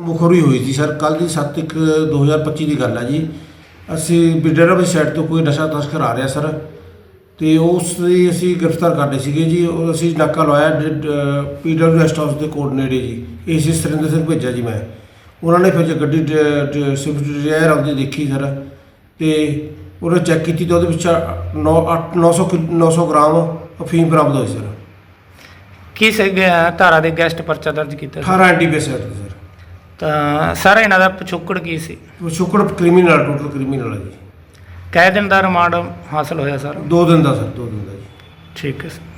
ਮੁਖਰੀ ਹੋਈ ਸੀ ਸਰ। ਕੱਲ ਦੀ 7 ਇੱਕ 2025 ਦੀ ਗੱਲ ਹੈ ਜੀ। ਅਸੀਂ ਬਿਡਰਾ ਦੀ ਸਾਈਡ ਤੋਂ ਕੋਈ ਨਸ਼ਾ ਤਸਕਰ ਆ ਰਿਹਾ ਸਰ। ਤੇ ਉਸ ਦੀ ਅਸੀਂ ਗ੍ਰਿਫਤਾਰ ਕਰਨੇ ਸੀਗੇ ਜੀ। ਉਹ ਅਸੀਂ ਨਾਕਾ ਲਵਾਇਆ ਪੀਡਬਲਿਊ ਰੈਸਟ ਹਾਊਸ ਦੇ ਕੋਲ ਨੇੜੇ ਜੀ ਏਸੀ ਸਰਿੰਦਰ ਸਿੰਘ ਭੇਜਿਆ ਜੀ ਮੈਂ। ਉਹਨਾਂ ਨੇ ਫਿਰ ਜੇ ਗੱਡੀ ਸਵਿਫਟ ਡਿਜ਼ਾਇਰ ਆਉਂਦੀ ਦੇਖੀ ਸਰ। ਤੇ ਉਹਨੇ ਚੈੱਕ ਕੀਤੀ ਤਾਂ ਉਹਦੇ ਵਿੱਚ 9 8 900 ਕਿਲ- 900 ਗ੍ਰਾਮ ਅਫੀਮ ਬਰਾਮਦ ਹੋਈ ਸਰ। ਕੀ ਸੇ ਧਾਰਾ ਦੇ ਗੈਸਟ ਪਰਚਾ ਦਰਜ ਕੀਤਾ ਸੀ? 18 ਐਂਟੀ ਬੇਸਡ ਸਰ। ਤਾਂ ਸਰ ਇਹਨਾਂ ਦਾ ਪਿਛੋਕੜ ਕੀ ਸੀ? ਸ਼ੁਕਰ ਕ੍ਰਿਮੀਨਲ ਟੋਟਲ ਕ੍ਰਿਮੀਨਲ ਹੈ ਜੀ। ਕੈ ਦਿਨ ਦਾ ਰਿਮਾਂਡ ਹਾਸਲ ਹੋਇਆ ਸਰ? ਦੋ ਦਿਨ ਦਾ ਸਰ ਦੋ ਦਿਨ ਦਾ ਜੀ। ਠੀਕ ਹੈ ਸਰ।